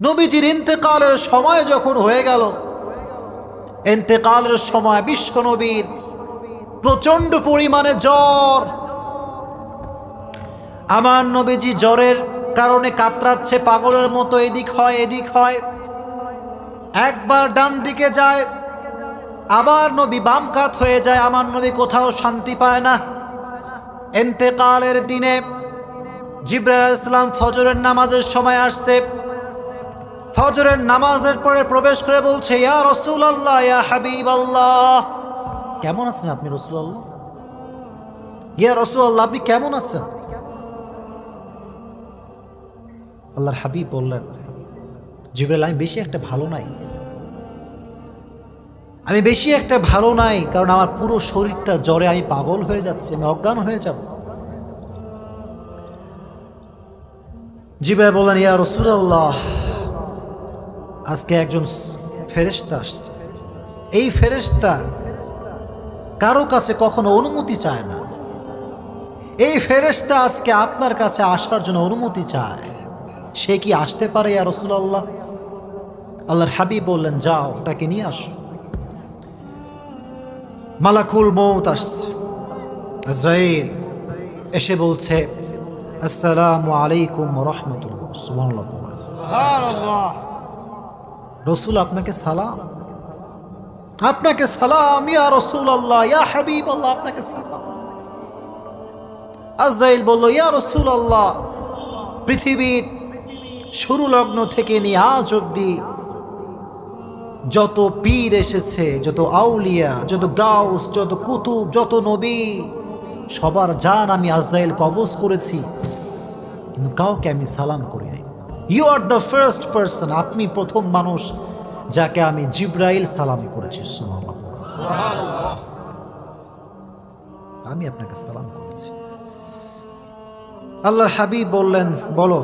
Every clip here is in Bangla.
নবীজির ইন্তেকালের সময় যখন হয়ে গেল, ইন্তেকালের সময় বিশ্ব নবীর প্রচণ্ড পরিমাণে জ্বর। আমার নবীজি জ্বরের কারণে কাতরাচ্ছে, পাগলের মতো এদিক হয় এদিক হয়। একবার ডান দিকে যায়, আবার নবী বাম কাত হয়ে যায়, আমার নবী কোথাও শান্তি পায় না। এন্তেকালের দিনে জিব্রাইল ইসলাম ফজরের নামাজের সময় আসছে। ফজরের নামাজের পরে প্রবেশ করে বলছে, ইয়া রসুল আল্লাহ ইয়া হাবিব আল্লাহ কেমন আছেন আপনি রসুল আল্লাহ ইয়া রসুল আল্লাহ আপনি কেমন আছেন? আল্লাহর হাবিব বললেন, জিব্রাইল, আমি বেশি একটা ভালো নাই। আমি বেশি একটা ভালো নাই, কারণ আমার পুরো শরীরটা জ্বরে আমি পাগল হয়ে যাচ্ছি, আমি অজ্ঞান হয়ে যাব। জিবাই বললেন, ইয়া রসুলাল্লাহ আজকে একজন ফেরেস্তা আসছে। এই ফেরেস্তা কারও কাছে কখনো অনুমতি চায় না। এই ফেরেস্তা আজকে আপনার কাছে আসার জন্য অনুমতি চায়। সে কি আসতে পারে, ইয়া রসুলাল্লাহ? আল্লাহর হাবিব বললেন, যাও, তাকে নিয়ে আসো। মালাকুল মৌত আসছে। ইসরায়েল এসে বলছে, আসসালামু আলাইকুম রহমতুল্লাহ। সুবহানাল্লাহ। রসুল আপনাকে সালাম? আপনাকে সালাম, ইয়া রসুল আল্লাহ ইয়া হাবিব আল্লাহ আপনাকে সালাম। আজরাইল বলল, ইয়া রসুল আল্লাহ পৃথিবীর শুরু লগ্ন থেকে নিয়ে আজ অব্দি যত পীর এসেছে, যত আউলিয়া, যত গাউস, যত কুতুব, যত নবী, সবার জান আমি আজরাইল কবজ করেছি। কিন্তু কাউকে আমি সালাম করি you are the first person আপনি প্রথম মানুষ যাকে আমি জিব্রাইল সালাম করেছি। আমি আপনাকে সালাম করেছি। আল্লাহর হাবিব বললেন, বলো,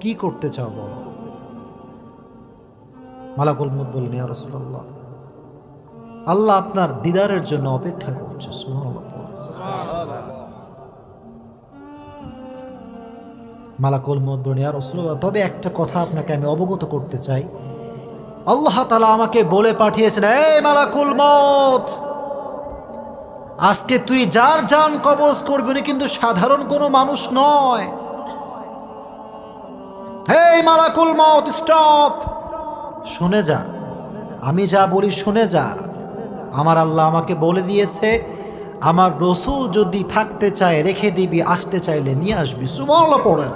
কি করতে চাও বলো? মালাকুল মুদ বললেন, ইয়া আল্লাহ আপনার দিদারের জন্য অপেক্ষা করছে মালাকুল ইয়া রাসূলুল্লাহ, তবে একটা কথা আপনাকে আমি অবগত করতে চাই। আল্লাহ তালা আমাকে বলে পাঠিয়েছেন, এই মালাকুল মত আজকে তুই যার যান কবজ করবি, উনি কিন্তু সাধারণ কোনো মানুষ নয়। হেই মালাকুল মত স্টপ। শুনে যা। আমি যা বলি শুনে যা। আমার আল্লাহ আমাকে বলে দিয়েছে আমার রসুল যদি থাকতে চায়, রেখে দিবি, আসতে চাইলে নিয়ে আসবি। সুমল্লা পড়ে।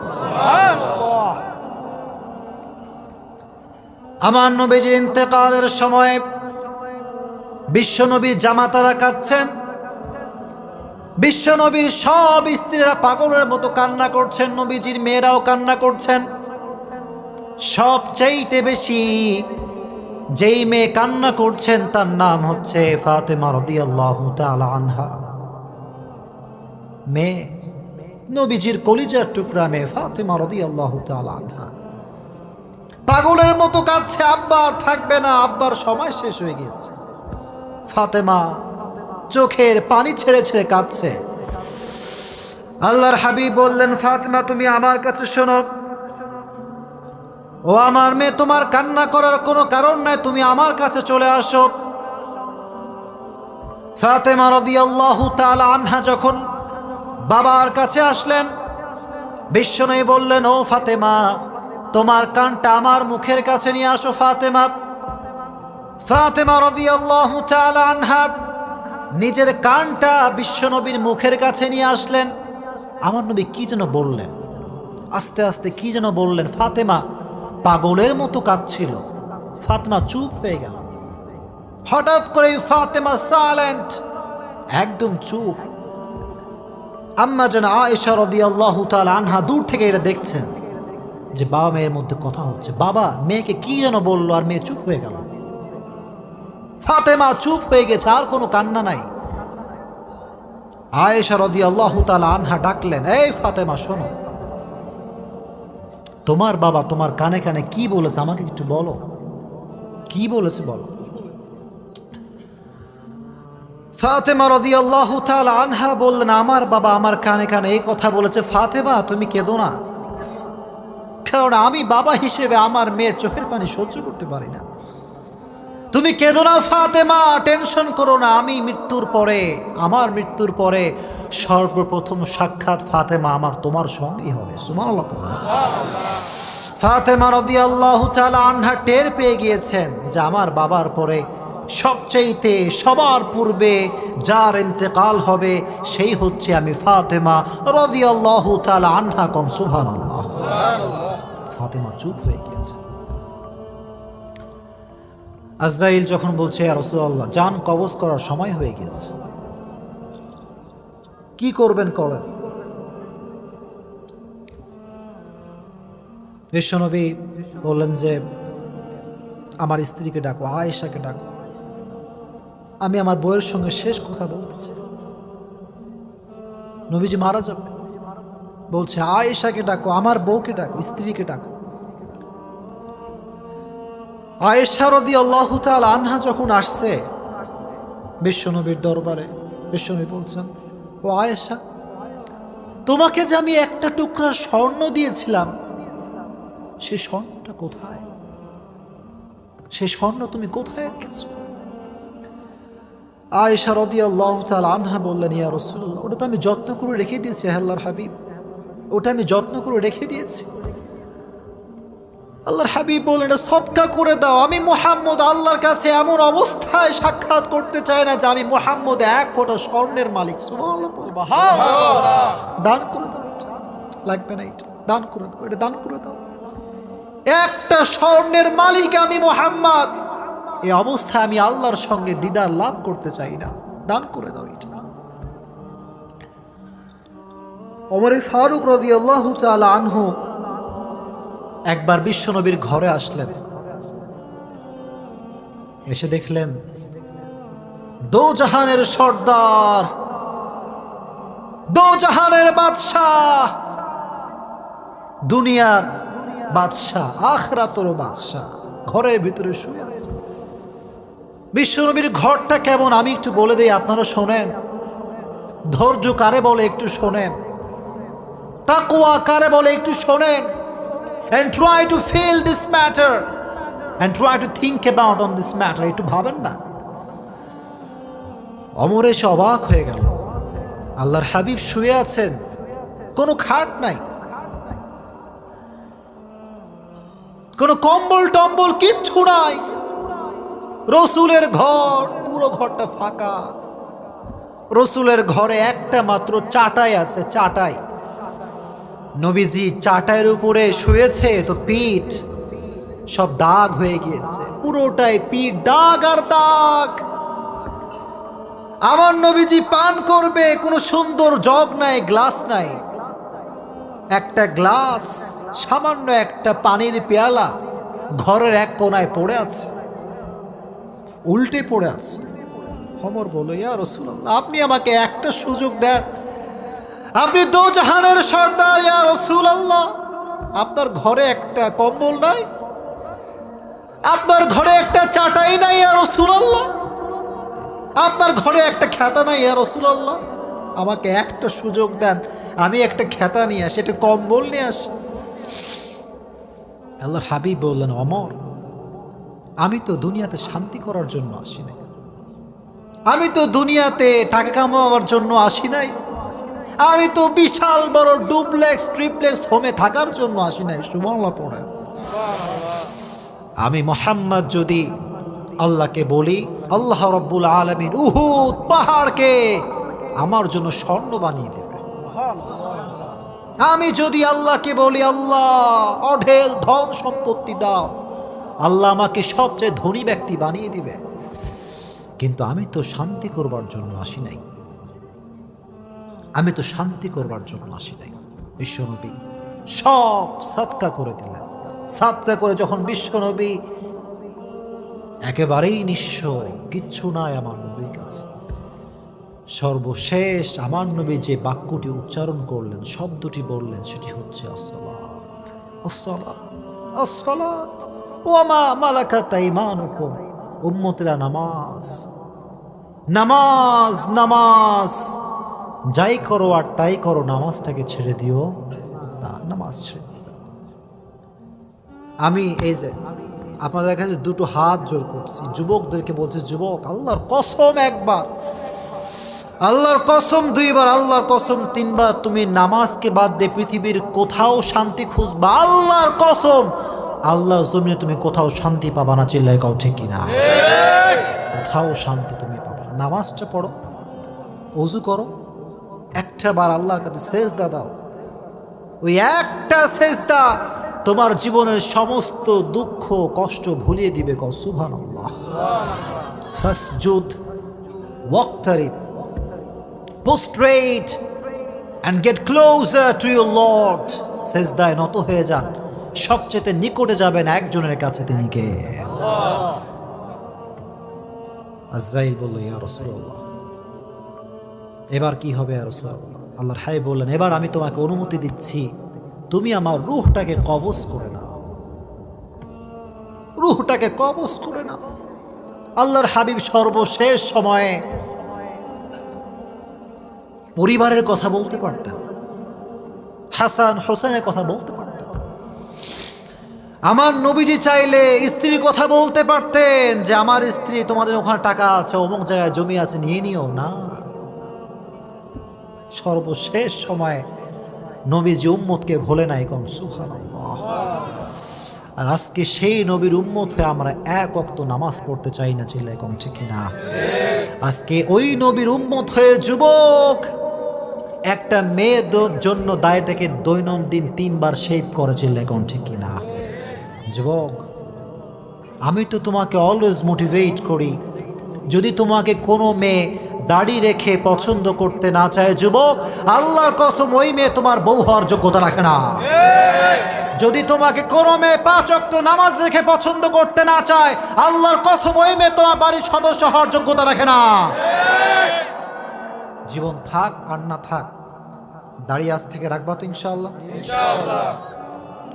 আমার নবীজির ইন্তেকালের সময় বিশ্বনবীর জামাতারা কাঁদছেন। বিশ্বনবীর সব স্ত্রীরা পাগলের মতো কান্না করছেন, নবীজির মেয়েরাও কান্না করছেন। সবচাইতে বেশি যেই মেয়ে কান্না করছেন, তার নাম হচ্ছে ফাতেমা রদিয়াল্লাহু তাআলা আনহা। মেয়ে, নবীজির কলিজার টুকরা মেয়ে ফাতেমা রদিয়াল্লাহু তাআলা আনহা। পাগলের মতো কাঁদছে, আব্বা আর থাকবে না, আব্বার সময় শেষ হয়ে গেছে ফাতেমা চোখের পানি ছেড়ে ছেড়ে কাঁদছে। আল্লাহর হাবিব বললেন, ফাতেমা, তুমি আমার কাছে শোনো। ও আমার মেয়ে, তোমার কান্না করার কোনো কারণ নাই, তুমি আমার কাছে চলে আসো। ফাতেমা রাদিয়াল্লাহু তাআলা আনহা যখন বাবার কাছে আসলেন, বিশ্বনবী বললেন, ও ফাতেমা, তোমার কানটা আমার মুখের কাছে নিয়ে আসো, ফাতেমা। ফাতেমা রাদিয়াল্লাহু তাআলা আনহা নিজের কানটা বিশ্বনবীর মুখের কাছে নিয়ে আসলেন। আমার নবী কি যেন বললেন? আস্তে আস্তে কি যেন বললেন? ফাতেমা পাগলের মতো কাঁদছিল। ফাতেমা চুপ হয়ে গেল। হঠাৎ করে ফাতেমা সাইলেন্ট একদম চুপ। আম্মা যেন আয়েশা রাদিয়াল্লাহু তাআলা আনহা দূর থেকে এটা দেখছেন যে বাবা মেয়ের মধ্যে কথা হচ্ছে। বাবা, মেয়েকে কি যেন বলল আর মেয়ে চুপ হয়ে গেল। ফাতেমা চুপ হয়ে গেছে, আর কোনো কান্না নাই। আয়েশা রাদিয়াল্লাহু তাআলা আনহা ডাকলেন, এই ফাতেমা, শোনো। তোমার বাবা তোমার কানে কানে কি বলেছে? আমাকে একটু বলো। কি বলেছে বলো? ফাতেমা রাদিয়াল্লাহু তাআলা আনহা বললেন, আমার বাবা আমার কানে কানে এই কথা বলেছে, ফাতেমা, তুমি কেঁদো না। কারণে আমি বাবা হিসেবে আমার মেয়ের চোখের পানি সহ্য করতে পারি না। তুমি কেঁদো না, ফাতেমা, টেনশন করো না, আমি মৃত্যুর পরে, আমার মৃত্যুর পরে সর্বপ্রথম সাক্ষাৎ ফাতেমা আমার তোমার সঙ্গেই হবে। ফাতেমা রদি আল্লাহ আনহা টের পেয়ে গিয়েছেন যে আমার বাবার পরে সবচেয়েতে সবার পূর্বে যার ইন্তেকাল হবে সেই হচ্ছে আমি ফাতেমা রদি আল্লাহ আনহা কম আল্লাহ ফাতেমা চুপ হয়ে গিয়েছে। আজরাইল যখন বলছে আর রসুল্লাহ যান কবজ করার সময় হয়ে গিয়েছে। কি করবেন করেন? বিশ্বনবী বললেন যে, আমার স্ত্রীকে ডাকো, আয়েশাকে ডাকো। আমি আমার বইয়ের সঙ্গে শেষ কথা বলতে চাই। নবীজি মারা যাবে। বলছে, আয়েশাকে ডাকো, আমার বউকে ডাকো, স্ত্রীকে ডাকো। আয়েশা রদি আল্লাহ আনহা যখন আসছে বিশ্বনবীর দরবারে বিশ্বনবী বলছেন ও আয়েশা তোমাকে যে আমি একটা টুকরা স্বর্ণ দিয়েছিলাম, সে স্বর্ণটা কোথায়? সে স্বর্ণ তুমি কোথায় রেখেছ আয়েশা রদি তাল আনহা বললেন, ইয়া রসুল্লাহ ওটা তো আমি যত্ন করে রেখে দিয়েছি আল্লাহর হাবিব। ওটা আমি যত্ন করে রেখে দিয়েছি। আল্লাহর হাবিব বললেন এটা সৎকা করে দাও। আমি মোহাম্মদ আল্লাহর কাছে এমন অবস্থায় সাক্ষাৎ করতে চাই না যে আমি মোহাম্মদ এক ফোঁটা স্বর্ণের মালিক। দান করে দাও এটা। লাগবে না এটা। দান করে দাও এটা দান করে দাও। একটা স্বর্ণের মালিক আমি মোহাম্মদ। এই অবস্থায় আমি আল্লাহর সঙ্গে দিদার লাভ করতে চাই না। দান করে দাও এটা। অমরে ফারুক রদি আল্লাহ আনহু একবার বিশ্বনবীর ঘরে আসলেন। এসে দেখলেন দো জাহানের সর্দার দো জাহানের বাদশাহ, দুনিয়ার বাদশাহ, আখরাতর বাদশাহ ঘরের ভিতরে শুয়ে আছে। বিশ্বনবীর ঘরটা কেমন আমি একটু বলে দিই, আপনারা শোনেন। ধৈর্য কারে বলে একটু শোনেন। তাকুয়া কারে বলে একটু শোনেন। And try to feel this matter. And try to think about on this matter. একটু ভাবেন না। অমর অবাক হয়ে গেল। আল্লাহর হাবিব শুয়ে আছেন। কোনো খাট নাই। কোনো কম্বল টম্বল কিচ্ছু নাই। রসুলের ঘর, পুরো ঘরটা ফাঁকা। রসুলের ঘরে একটা মাত্র চাটাই আছে, চাটাই। নবীজি চাটাইয়ের উপরে শুয়েছে, তো পিঠ সব দাগ হয়ে গিয়েছে। পুরোটাই পিঠ দাগ আর দাগ। আমার নবীজি পান করবে, কোনো সুন্দর জগ নাই, গ্লাস নাই। একটা গ্লাস, সামান্য একটা পানির পেয়ালা ঘরের এক কোনায় পড়ে আছে, উল্টে পড়ে আছে। হমর বলো, ইয়া রসুল্লাহ আপনি আমাকে একটা সুযোগ দেন আপনি দো জাহানের সর্দার, ইয়া রসুল আল্লাহ আপনার ঘরে একটা কম্বল নাই? আপনার ঘরে একটা চাটাই নাই, ইয়া রসুল আল্লাহ আপনার ঘরে একটা খেতা নাই, ইয়া রসুল আল্লাহ আমাকে একটা সুযোগ দেন, আমি একটা খেতা নিয়ে আসি, একটা কম্বল নিয়ে আসি। আল্লাহর হাবিব বললেন, অমর, আমি তো দুনিয়াতে শান্তি করার জন্য আসি নাই। আমি তো দুনিয়াতে টাকা কামাবার জন্য আসি নাই। আমি তো বিশাল বড় ডুপ্লেক্স, ট্রিপ্লেক্স হোমে থাকার জন্য আসি নাই সুবর্ণা পড়ে। আমি মোহাম্মদ যদি আল্লাহকে বলি, আল্লাহ রব্বুল আলমিন উহুদ পাহাড়কে আমার জন্য স্বর্ণ বানিয়ে দেবে। আমি যদি আল্লাহকে বলি, আল্লাহ, অঢেল ধন সম্পত্তি দাও, আল্লাহ আমাকে সবচেয়ে ধনী ব্যক্তি বানিয়ে দিবে। কিন্তু আমি তো শান্তি করবার জন্য আসি নাই। আমি তো শান্তি করবার জন্য আসি নাই। বিশ্বনবী সব সাতকা করে দিলেন। সাতকা করে যখন বিশ্বনবী একেবারেই নিঃস্ব, কিচ্ছু নাই আমার নবীর কাছে। সর্বশেষ আমার নবী যে বাক্যটি উচ্চারণ করলেন, শব্দটি বললেন, সেটি হচ্ছে নামাজ। নামাজ নামাজ। যাই করো আর তাই করো নামাজটাকে ছেড়ে দিও। না নামাজ ছেড়ে দিও। আমি এই যে আপনাদের কাছে দুটো হাত জোর করছি। যুবকদেরকে বলছি যুবক আল্লাহর কসম একবার আল্লাহর কসম দুইবার আল্লাহর কসম তিনবার তুমি নামাজকে বাদ দিয়ে পৃথিবীর কোথাও শান্তি খুঁজবা। আল্লাহর কসম আল্লাহর জমিনে তুমি কোথাও শান্তি পাবা না চিল্লাই কাউ ঠিক কিনা? কোথাও শান্তি তুমি পাবা নামাজটা পড়ো অজু করো একটা বার আল্লাহর কাছে সেজদা দাও। ওই একটা সেজদা তোমার জীবনের সমস্ত দুঃখ, কষ্ট ভুলিয়ে দিবে কও, সুবহানাল্লাহ। ফাসজুদ, ওয়াক্তারিব prostrate and get closer to your Lord সেজদায় নত হয়ে যান। সবচেয়ে নিকটে যাবেন একজনের কাছে তিনি কে? আজরাইল বলল, ইয়া রাসূলুল্লাহ। এবার কি হবে রাসূলুল্লাহ? আল্লাহর হাই বললেন, এবার আমি তোমাকে অনুমতি দিচ্ছি। তুমি আমার রুহটাকে কবজ করে নাও। রুহটাকে কবজ করে নাও। আল্লাহর হাবিব সর্বশেষ সময়ে পরিবারের কথা বলতে পারতেন। হাসান হোসেনের কথা বলতে পারতেন। আমার নবীজি চাইলে স্ত্রীর কথা বলতে পারতেন যে, আমার স্ত্রী তোমাদের ওখানে টাকা আছে, অমুক জায়গায় জমি আছে, নিয়ে নিও। না। সর্বশেষ সময় নবীজি উম্মতকে ভোলে নাই কম সুহান আর আজকে সেই নবীর উম্মত হয়ে আমরা এক অক্ত নামাজ পড়তে চাই না চিল্লাই কম, ঠিক না? আজকে ওই নবীর উম্মত হয়ে যুবক একটা মেয়ের জন্য দায়টাকে দৈনন্দিন তিনবার শেভ করে চিল্লাই কম, ঠিক কিনা যুবক, আমি তো তোমাকে অলওয়েজ মোটিভেট করি। যদি তোমাকে কোনো মেয়ে দাড়ি রেখে পছন্দ করতে না চায় যুবক আল্লাহর কসম ওই মেয়ে তোমার বউ হওয়ার যোগ্যতা রাখে না। যদি তোমাকে কোনো মেয়ে পাঁচ অক্ত নামাজ রেখে পছন্দ করতে না চায় আল্লাহর কসম ওই মেয়ে তোমার বাড়ির সদস্য হওয়ার যোগ্যতা রাখে না। জীবন থাক আর না থাক দাঁড়িয়ে আজ থেকে রাখবা তো ইনশাআল্লাহ।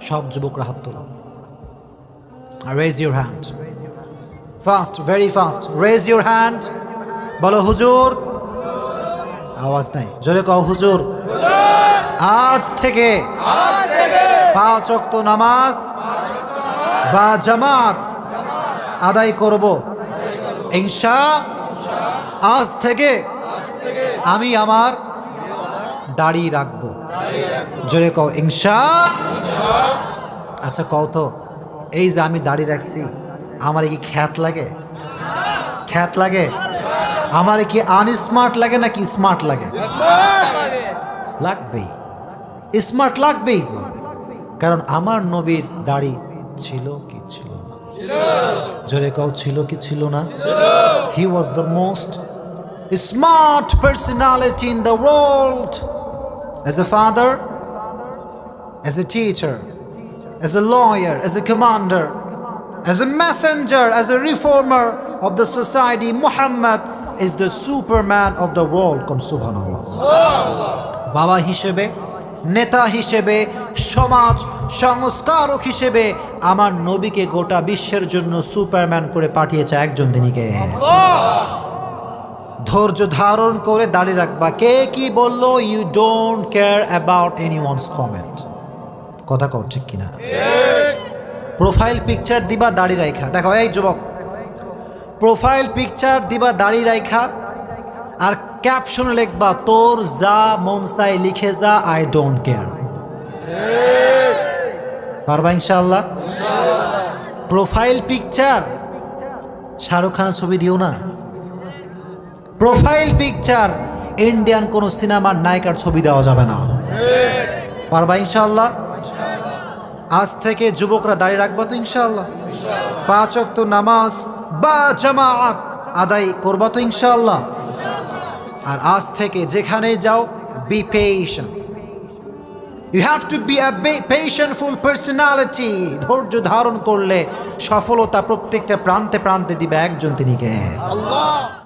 সব যুবকরা হাত তোলো। Raise your hand fast very fast raise your hand বলো, হুজুর। আওয়াজ নাই। জোরে কও, হুজুর। আজ থেকে পাঁচ অক্ত নামাজ বা জামাত আদায় করব। ইনশা আজ থেকে আমি আমার দাড়ি রাখব। জোরে কও, ইনশা। আচ্ছা কও তো, এই যে আমি দাড়ি রাখছি, আমার কি খ্যাত লাগে? খ্যাত লাগে? আমার কি আনস্মার্ট লাগে নাকি স্মার্ট লাগে? লাগবেই। স্মার্ট লাগবেই তো। কারণ আমার নবীর দাড়ি ছিল কি ছিল না। জোরে কও ছিল কি ছিল না? He was the most smart personality in the world as a father as a teacher as a lawyer as a commander as a messenger, as a reformer of the society, Muhammad is the superman of the world. Come subhanallah. বাবা হিসেবে নেতা হিসেবে সমাজ সংস্কারক হিসেবে আমার নবীকে গোটা বিশ্বের জন্য সুপারম্যান করে পাঠিয়েছে একজন তিনিকে ধৈর্য ধারণ করে দাঁড়িয়ে রাখবা। কে কি বলল? You don't care about any one's comment কথা কর ঠিক কিনা? প্রোফাইল পিকচার দিবা দাড়ি রাইখা। দেখো এই যুবক প্রোফাইল পিকচার দিবা, দাড়ি রাইখা, আর ক্যাপশনে লিখবা, তোর যা মন চাই লিখে যা আই ডোন্ট কেয়ার পারবা ইনশাআল্লাহ? প্রোফাইল পিকচার শাহরুখ খানের ছবি দিও না। প্রোফাইল পিকচার ইন্ডিয়ান কোনো সিনেমার নায়িকার ছবি দেওয়া যাবে না। পারবা ইনশাআল্লাহ? আজ থেকে যুবকরা দাঁড়িয়ে রাখব তো ইনশাআল্লাহ। পাঁচ অক্ত নামাজ বা জামাত, আদায় করব তো ইনশাল্লাহ আর আজ থেকে যেখানে যাও be patient you have to be patientful personality ধৈর্য ধারণ করলে সফলতা প্রত্যেকটা প্রান্তে প্রান্তে দিবে একজন তিনিকে। Allah